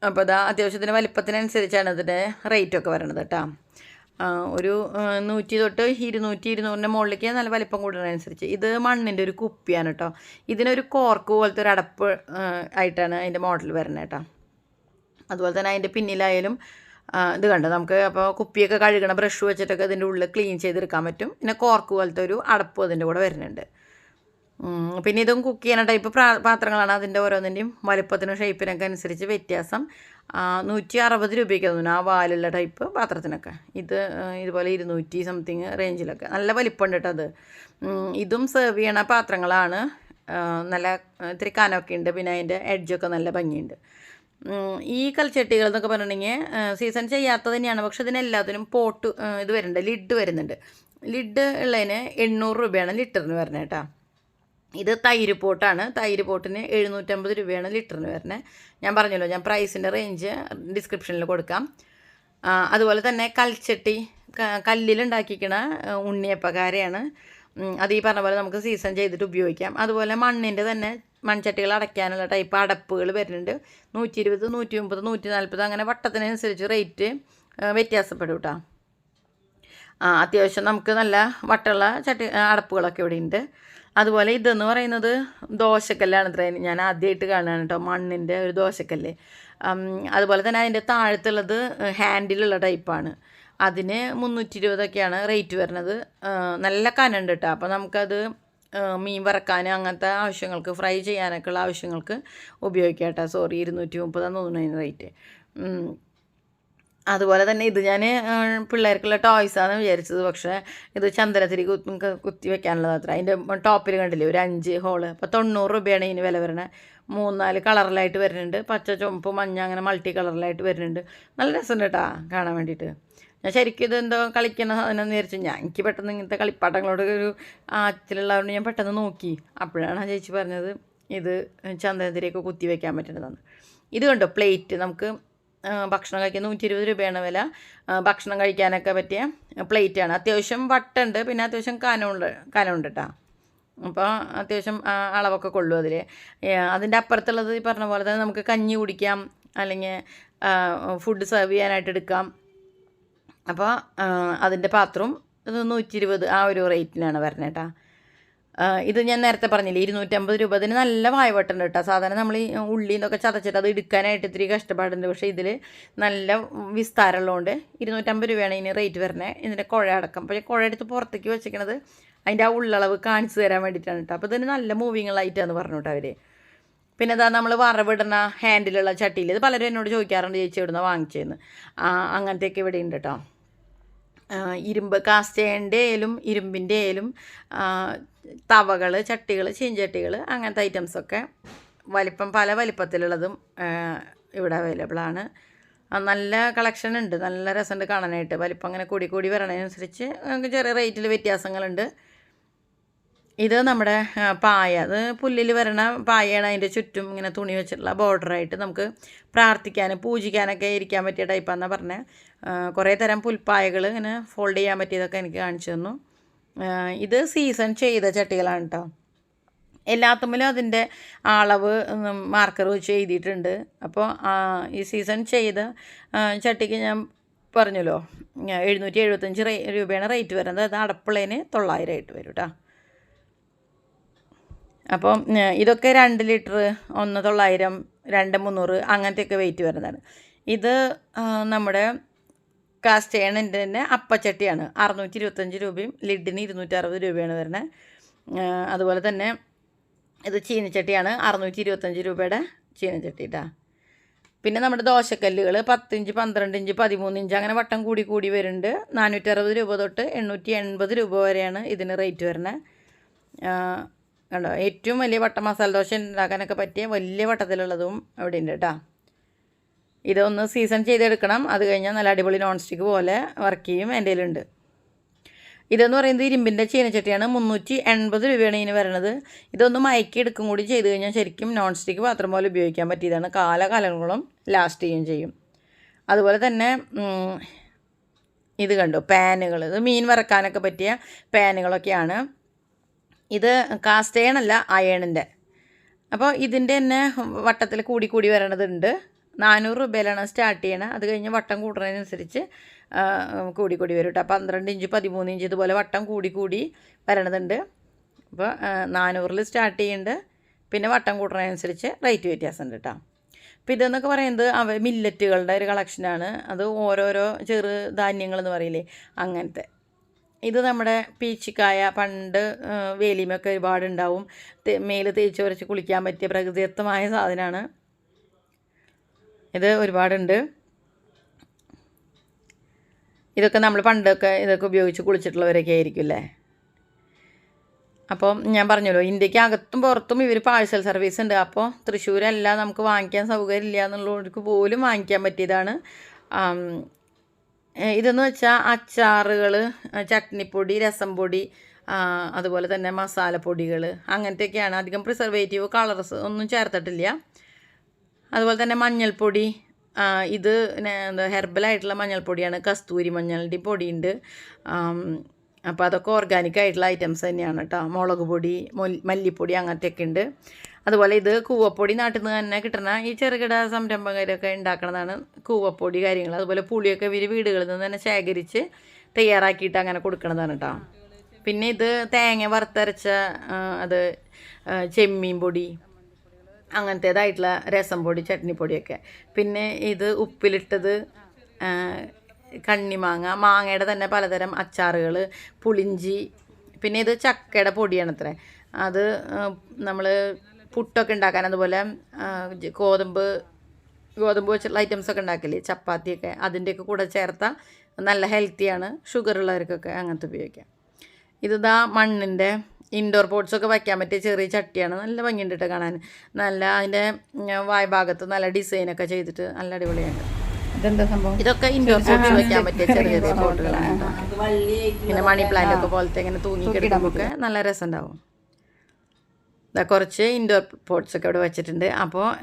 അപ്പോൾ അതാ അത്യാവശ്യത്തിന് വലിപ്പത്തിനനുസരിച്ചാണ് ഇതിന്റെ റേറ്റൊക്കെ വരണത് കേട്ടോ. ഒരു നൂറ്റി തൊട്ട് ഇരുന്നൂറ്റി ഇരുന്നൂറിന്റെ മുകളിലേക്ക് നല്ല വലിപ്പം കൂടുന്നതിനനുസരിച്ച്. ഇത് മണ്ണിന്റെ ഒരു കുപ്പിയാണ് കേട്ടോ. ഇതിനൊരു കോർക്ക് പോലത്തെ ഒരു അടപ്പ് ആയിട്ടാണ് അതിന്റെ മോഡൽ വരുന്നത് കേട്ടോ. അതുപോലെ തന്നെ അതിന്റെ പിന്നിലായാലും ഇത് കണ്ടോ? നമുക്ക് അപ്പോൾ കുപ്പിയൊക്കെ കഴുകണ ബ്രഷ് വെച്ചിട്ടൊക്കെ ഇതിന്റെ ഉള്ളിൽ ക്ലീൻ ചെയ്തെടുക്കാൻ പറ്റും. പിന്നെ കോർക്ക് പോലത്തെ ഒരു അടപ്പ് അതിന്റെ കൂടെ വരുന്നുണ്ട്. പിന്നെ ഇതും കുക്ക് ചെയ്യുന്ന ടൈപ്പ് പാത്രങ്ങളാണ് അതിന്റെ ഓരോന്നിന്റെയും വലുപ്പത്തിനും ഷേപ്പിനൊക്കെ അനുസരിച്ച് വ്യത്യാസം. നൂറ്റി അറുപത് രൂപയ്ക്ക് തോന്നുന്നു ആ വാലുള്ള ടൈപ്പ് പാത്രത്തിനൊക്കെ. ഇത് ഇതുപോലെ ഇരുന്നൂറ്റി സംതിങ് റേഞ്ചിലൊക്കെ നല്ല വലിപ്പമുണ്ട് കേട്ടോ അത്. ഇതും സെർവ് ചെയ്യണ പാത്രങ്ങളാണ്. നല്ല ഇത്തിരി കനമൊക്കെ ഉണ്ട്. പിന്നെ അതിന്റെ എഡ്ജൊക്കെ നല്ല ഭംഗിയുണ്ട്. ഉം, ഈ കൽച്ചട്ടികൾ എന്നൊക്കെ പറഞ്ഞിട്ടുണ്ടെങ്കിൽ സീസൺ ചെയ്യാത്തത് തന്നെയാണ്. പക്ഷെ ഇതിനെല്ലാത്തിനും പോട്ട് ഇത് വരുന്നുണ്ട് ലിഡ് വരുന്നുണ്ട്. ലിഡ് ഉള്ളതിന് എണ്ണൂറ് രൂപയാണ് ലിറ്ററിന് വരുന്നത് കേട്ടോ. ഇത് തൈര് പോട്ടാണ്. തൈര് പോട്ടിന് എഴുന്നൂറ്റമ്പത് രൂപയാണ് ലിറ്ററിന് വരുന്നത്. ഞാൻ പറഞ്ഞല്ലോ ഞാൻ പ്രൈസിന്റെ റേഞ്ച് ഡിസ്ക്രിപ്ഷനിൽ കൊടുക്കാം. അതുപോലെ തന്നെ കൽച്ചട്ടി കല്ലിലുണ്ടാക്കിക്കണ ഉണ്ണിയപ്പകാരയാണ് അത് ഈ പറഞ്ഞ പോലെ നമുക്ക് സീസൺ ചെയ്തിട്ട് ഉപയോഗിക്കാം. അതുപോലെ മണ്ണിന്റെ തന്നെ മൺചട്ടികൾ അടയ്ക്കാനുള്ള ടൈപ്പ് അടപ്പുകൾ വരുന്നുണ്ട്. നൂറ്റി ഇരുപത് നൂറ്റി മുപ്പത് നൂറ്റി നാൽപ്പത് അങ്ങനെ വട്ടത്തിനനുസരിച്ച് റേറ്റ് വ്യത്യാസപ്പെടും കേട്ടോ. ആ അത്യാവശ്യം നമുക്ക് നല്ല വട്ടമുള്ള ചട്ടി അടപ്പുകളൊക്കെ ഇവിടെ ഉണ്ട്. അതുപോലെ ഇതെന്ന് പറയുന്നത് ദോശക്കല്ലാണ് ഇത്ര ഞാൻ ആദ്യമായിട്ട് കാണുകയാണ് കേട്ടോ മണ്ണിന്റെ ഒരു ദോശക്കല്ല്. അതുപോലെ തന്നെ അതിന്റെ താഴത്തുള്ളത് ഹാൻഡിലുള്ള ടൈപ്പാണ് അതിന് മുന്നൂറ്റി ഇരുപതൊക്കെയാണ് റേറ്റ് വരുന്നത് നല്ല കനണ്ട് കേട്ടോ. അപ്പോൾ നമുക്കത് മീൻ വറക്കാൻ അങ്ങനത്തെ ആവശ്യങ്ങൾക്ക് ഫ്രൈ ചെയ്യാനൊക്കെ ഉള്ള ആവശ്യങ്ങൾക്ക് ഉപയോഗിക്കാം സോറി ഇരുന്നൂറ്റി തോന്നുന്നു അതിന് റേറ്റ് അതുപോലെ തന്നെ ഇത് ഞാൻ പിള്ളേർക്കുള്ള ടോയ്സാണെന്ന് വിചാരിച്ചത്. പക്ഷേ ഇത് ചന്ദനത്തിരി കുത്തി വെക്കാനുള്ളത് അത്ര. അതിന്റെ ടോപ്പിൽ കണ്ടില്ലേ ഒരു അഞ്ച് ഹോൾ അപ്പോൾ തൊണ്ണൂറ് രൂപയാണ് ഇതിന് വില മൂന്ന് മൂന്നാൽ കളറിലായിട്ട് വരുന്നുണ്ട്. പച്ച ചുമപ്പ് മഞ്ഞ അങ്ങനെ മൾട്ടി കളറിലായിട്ട് വരുന്നുണ്ട്. നല്ല രസമുണ്ട് കേട്ടോ കാണാൻ വേണ്ടിയിട്ട്. ഞാൻ ശരിക്കും ഇതെന്തോ കളിക്കുന്ന സാധനം എന്ന് വിചാരിച്ചു. ഞാൻ എനിക്ക് പെട്ടെന്ന് ഇങ്ങനത്തെ കളിപ്പാട്ടങ്ങളോട് ഒരു ആറ്റിലുള്ളതുകൊണ്ട് ഞാൻ പെട്ടെന്ന് നോക്കി. അപ്പോഴാണ് ആ ചേച്ചി പറഞ്ഞത് ഇത് ചന്ദനത്തിരിയൊക്കെ കുത്തി വയ്ക്കാൻ പറ്റുന്നതാണ് ഇത് കണ്ടോ പ്ലേറ്റ്. നമുക്ക് ഭക്ഷണം കഴിക്കാൻ നൂറ്റി ഇരുപത് രൂപയാണ് വില. ഭക്ഷണം കഴിക്കാനൊക്കെ പറ്റിയ പ്ലേറ്റാണ്. അത്യാവശ്യം വട്ടുണ്ട് പിന്നെ അത്യാവശ്യം കനമുണ്ട് കനമുണ്ട് കേട്ടോ അപ്പോൾ അത്യാവശ്യം അളവൊക്കെ കൊള്ളും അതിൽ അതിന്റെ അപ്പുറത്തുള്ളത് ഈ പറഞ്ഞ പോലെ തന്നെ നമുക്ക് കഞ്ഞി കുടിക്കാം അല്ലെങ്കിൽ ഫുഡ് സെർവ് ചെയ്യാനായിട്ട് എടുക്കാം. അപ്പോൾ അതിന്റെ പാത്രവും ഇത് നൂറ്റി ഇരുപത് ആ ഒരു റേറ്റിനാണ് വരുന്നത് കേട്ടോ ഇത് ഞാൻ നേരത്തെ പറഞ്ഞില്ലേ ഇരുന്നൂറ്റമ്പത് രൂപ അതിന് നല്ല വായവട്ടുണ്ട് കേട്ടോ സാധാരണ നമ്മൾ ഈ ഉള്ളി എന്നൊക്കെ ചതച്ചിട്ട് അത് എടുക്കാനായിട്ട് ഇത്തിരി കഷ്ടപ്പാടുണ്ട്. പക്ഷേ ഇതിൽ നല്ല വിസ്താരമുള്ളതുകൊണ്ട് ഇരുന്നൂറ്റമ്പത് രൂപയാണ് ഇതിന് റേറ്റ് വരുന്നത് ഇതിന്റെ കുഴ അടക്കം. പക്ഷേ കുഴ എടുത്ത് പുറത്തേക്ക് വെച്ചിരിക്കണത് അതിന്റെ ആ ഉള്ളളവ് കാണിച്ചു തരാൻ വേണ്ടിയിട്ടാണ് കേട്ടോ അപ്പോൾ ഇതിന് നല്ല മൂവിങ് ലൈറ്റാന്ന് പറഞ്ഞു കേട്ടോ അവർ പിന്നെ അതാ നമ്മൾ വറവിടുന്ന ഹാൻഡിലുള്ള ചട്ടിയിൽ ഇത് പലരും എന്നോട് ചോദിക്കാറുണ്ട് ചേച്ചി ഇവിടുന്ന് വാങ്ങിച്ചതെന്ന് അങ്ങനത്തെയൊക്കെ ഇവിടെ ഉണ്ട് കേട്ടോ ഇരുമ്പ് കാസ്റ്റേന്റെ ആയാലും ഇരുമ്പിന്റെ ആയാലും തവകൾ ചട്ടികൾ ചീഞ്ചട്ടികൾ അങ്ങനത്തെ ഐറ്റംസൊക്കെ വലിപ്പം പല വലിപ്പത്തിലുള്ളതും ഇവിടെ അവൈലബിളാണ് നല്ല കളക്ഷൻ ഉണ്ട്. നല്ല രസമുണ്ട് കാണാനായിട്ട്. വലിപ്പം അങ്ങനെ കൂടി കൂടി വരണതിനനുസരിച്ച് നമുക്ക് ചെറിയ റേറ്റിൽ വ്യത്യാസങ്ങളുണ്ട്. ഇത് നമ്മുടെ പായ. അത് പുല്ലിൽ വരണ പായയാണ് അതിന്റെ ചുറ്റും ഇങ്ങനെ തുണി വെച്ചിട്ടുള്ള ബോർഡറായിട്ട് നമുക്ക് പ്രാർത്ഥിക്കാനും പൂജിക്കാനൊക്കെ ഇരിക്കാൻ പറ്റിയ ടൈപ്പാണെന്നാണ് പറഞ്ഞത് കുറേ തരം പുൽപ്പായകൾ ഇങ്ങനെ ഫോൾഡ് ചെയ്യാൻ പറ്റിയതൊക്കെ എനിക്ക് കാണിച്ചു തന്നു. ഇത് സീസൺ ചെയ്ത ചട്ടികളാണ് കേട്ടോ എല്ലാത്തുമ്പിലും അതിന്റെ അളവ് മാർക്കർ വെച്ച് എഴുതിയിട്ടുണ്ട്. അപ്പോൾ ഈ സീസൺ ചെയ്ത ചട്ടിക്ക് ഞാൻ പറഞ്ഞല്ലോ എഴുന്നൂറ്റി എഴുപത്തഞ്ച് രൂപയാണ് റേറ്റ് വരുന്നത്. അത് അടപ്പിളേന് തൊള്ളായിരം ആയിട്ട് വരും കേട്ടോ അപ്പം ഇതൊക്കെ രണ്ട് ലിറ്റർ ഒന്ന് തൊള്ളായിരം രണ്ട് മുന്നൂറ് അങ്ങനത്തെയൊക്കെ വെയിറ്റ് വരുന്നതാണ്. ഇത് നമ്മുടെ കാസ്റ്റ് ചെയ്യണതിന്റെ തന്നെ അപ്പച്ചട്ടിയാണ്. അറുന്നൂറ്റി ഇരുപത്തഞ്ച് രൂപയും ലിഡിന് ഇരുന്നൂറ്ററുപത് രൂപയാണ് വരുന്നത് അതുപോലെ തന്നെ ഇത് ചീനച്ചട്ടിയാണ് അറുന്നൂറ്റി ഇരുപത്തഞ്ച് രൂപയുടെ ചീനച്ചട്ടി കേട്ടോ പിന്നെ നമ്മുടെ ദോശക്കല്ലുകൾ പത്തിഞ്ച് പന്ത്രണ്ട് ഇഞ്ച് പതിമൂന്ന് ഇഞ്ച് അങ്ങനെ വട്ടം കൂടി കൂടി വരുന്നുണ്ട്. നാനൂറ്ററുപത് രൂപ തൊട്ട് എണ്ണൂറ്റി എൺപത് രൂപ വരെയാണ് ഇതിന് റേറ്റ് വരുന്നത് കണ്ടോ? ഏറ്റവും വലിയ വട്ട മസാല ദോശ ഉണ്ടാക്കാനൊക്കെ പറ്റിയ വലിയ വട്ടത്തിലുള്ളതും അവിടെ ഉണ്ട് കേട്ടോ. ഇതൊന്ന് സീസൺ ചെയ്തെടുക്കണം. അത് കഴിഞ്ഞാൽ നല്ല അടിപൊളി നോൺ സ്റ്റിക്ക് പോലെ വർക്ക് ചെയ്യും എന്റെ കയ്യിലുണ്ട്. ഇതെന്ന് പറയുന്നത് ഇരുമ്പിന്റെ ചീനച്ചട്ടിയാണ്. മുന്നൂറ്റി എൺപത് രൂപയാണ് ഇതിന് വരണത് ഇതൊന്ന് മയക്കി എടുക്കും കൂടി ചെയ്ത് കഴിഞ്ഞാൽ ശരിക്കും നോൺ സ്റ്റിക്ക് പാത്രം പോലെ ഉപയോഗിക്കാൻ പറ്റിയതാണ്. കാലകാലങ്ങളും ലാസ്റ്റ് ചെയ്യുകയും ചെയ്യും. അതുപോലെ തന്നെ ഇത് കണ്ടു? പാനുകൾ ഇത് മീൻ വറക്കാനൊക്കെ പറ്റിയ പാനുകളൊക്കെയാണ്. ഇത് കാസ്റ്റ് അല്ല അയണിന്റെ അപ്പോൾ ഇതിന്റെ തന്നെ വട്ടത്തിൽ കൂടി കൂടി വരണതുണ്ട്. നാനൂറ് രൂപയിലാണ് സ്റ്റാർട്ട് ചെയ്യണത് അത് കഴിഞ്ഞ് വട്ടം കൂടുന്നതിനനുസരിച്ച് കൂടി കൂടി വരും കേട്ടോ പന്ത്രണ്ട് ഇഞ്ച് പതിമൂന്ന് ഇഞ്ച് ഇതുപോലെ വട്ടം കൂടി കൂടി വരണതുണ്ട്. അപ്പോൾ നാനൂറിൽ സ്റ്റാർട്ട് ചെയ്യുന്നുണ്ട് പിന്നെ വട്ടം കൂടുന്നതിനനുസരിച്ച് റേറ്റ് വ്യത്യാസമുണ്ട് കേട്ടോ അപ്പോൾ ഇതെന്നൊക്കെ പറയുന്നത് അവ മില്ലറ്റുകളുടെ ഒരു കളക്ഷനാണ് അത് ഓരോരോ ചെറു ധാന്യങ്ങൾ എന്ന് പറയില്ലേ? അങ്ങനത്തെ. ഇത് നമ്മുടെ പീച്ചിക്കായ പണ്ട് വേലിമൊക്കെ ഒരുപാടുണ്ടാവും. മേൽ തേച്ച് ഉരച്ച് കുളിക്കാൻ പറ്റിയ പ്രകൃതിദത്തമായ സാധനമാണ് ഇത് ഒരുപാടുണ്ട്. ഇതൊക്കെ നമ്മൾ പണ്ടൊക്കെ ഇതൊക്കെ ഉപയോഗിച്ച് കുളിച്ചിട്ടുള്ളവരൊക്കെ ആയിരിക്കും അല്ലേ അപ്പോൾ ഞാൻ പറഞ്ഞല്ലോ ഇന്ത്യയ്ക്ക് അകത്തും പുറത്തും ഇവർ പാഴ്സൽ സർവീസ് ഉണ്ട്. അപ്പോൾ തൃശ്ശൂരല്ല നമുക്ക് വാങ്ങിക്കാൻ സൗകര്യമില്ല എന്നുള്ളവർക്ക് പോലും വാങ്ങിക്കാൻ പറ്റിയതാണ്. ഇതെന്ന് വെച്ചാൽ അച്ചാറുകൾ ചട്നിപ്പൊടി രസം പൊടി അതുപോലെ തന്നെ മസാലപ്പൊടികൾ അങ്ങനത്തെയൊക്കെയാണ് അധികം പ്രിസർവേറ്റീവ് കളർസ് ഒന്നും ചേർത്തിട്ടില്ല. അതുപോലെ തന്നെ മഞ്ഞൾപ്പൊടി ഇത് എന്താ ഹെർബലായിട്ടുള്ള മഞ്ഞൾപ്പൊടിയാണ്. കസ്തൂരി മഞ്ഞളുടെ പൊടിയുണ്ട്. അപ്പോൾ അതൊക്കെ ഓർഗാനിക് ആയിട്ടുള്ള ഐറ്റംസ് തന്നെയാണ് കേട്ടോ മുളക് പൊടി മല്ലിപ്പൊടി അങ്ങനത്തെയൊക്കെ ഉണ്ട്. അതുപോലെ ഇത് കൂവപ്പൊടി നാട്ടിൽ നിന്ന് തന്നെ കിട്ടുന്ന ഈ ചെറുകിട സംരംഭകരൊക്കെ ഉണ്ടാക്കുന്നതാണ് കൂവപ്പൊടി കാര്യങ്ങൾ. അതുപോലെ പുളിയൊക്കെ ഇവർ വീടുകളിൽ നിന്ന് തന്നെ ശേഖരിച്ച് തയ്യാറാക്കിയിട്ട് അങ്ങനെ കൊടുക്കുന്നതാണ് കേട്ടോ പിന്നെ ഇത് തേങ്ങ വറുത്തരച്ച അത് ചെമ്മീൻ പൊടി അങ്ങനത്തേതായിട്ടുള്ള രസം പൊടി ചട്നിപ്പൊടിയൊക്കെ പിന്നെ ഇത് ഉപ്പിലിട്ടത് കണ്ണിമാങ്ങ മാങ്ങയുടെ തന്നെ പലതരം അച്ചാറുകൾ പുളിഞ്ചി പിന്നെ ഇത് ചക്കയുടെ പൊടിയാണ് അത്ര അത് നമ്മൾ പുട്ടൊക്കെ ഉണ്ടാക്കാൻ അതുപോലെ ഗോതമ്പ് ഗോതമ്പ് വെച്ചുള്ള ഐറ്റംസ് ഒക്കെ ഉണ്ടാക്കില്ലേ? ചപ്പാത്തിയൊക്കെ അതിന്റെയൊക്കെ കൂടെ ചേർത്ത നല്ല ഹെൽത്തിയാണ് ഷുഗർ ഉള്ളവർക്കൊക്കെ അങ്ങനത്തെ ഉപയോഗിക്കാം. ഇതാ മണ്ണിന്റെ ഇൻഡോർ പോട്ട്സൊക്കെ വയ്ക്കാൻ പറ്റിയ ചെറിയ ചട്ടിയാണ്. നല്ല ഭംഗിയുണ്ട് കേട്ടോ കാണാൻ. നല്ല അതിന്റെ വായ വായ്ഭാഗത്ത് നല്ല ഡിസൈനൊക്കെ ചെയ്തിട്ട് നല്ല അടിപൊളിയാണ് ഇതെന്താ സംഭവം? ഇതൊക്കെ ഇൻഡോർ പോട്ട്സ് വയ്ക്കാൻ പറ്റിയ ചെറിയ ചെറിയ പോട്ടുകളാണ് പിന്നെ മണി പ്ലാന്റ് ഒക്കെ പോലത്തെ ഇങ്ങനെ തൂങ്ങിക്കിടക്കുമ്പോൾ ഒക്കെ നല്ല രസമുണ്ടാവും കുറച്ച് ഇൻഡോർ പോട്ട്സൊക്കെ ഇവിടെ വെച്ചിട്ടുണ്ട്. അപ്പോൾ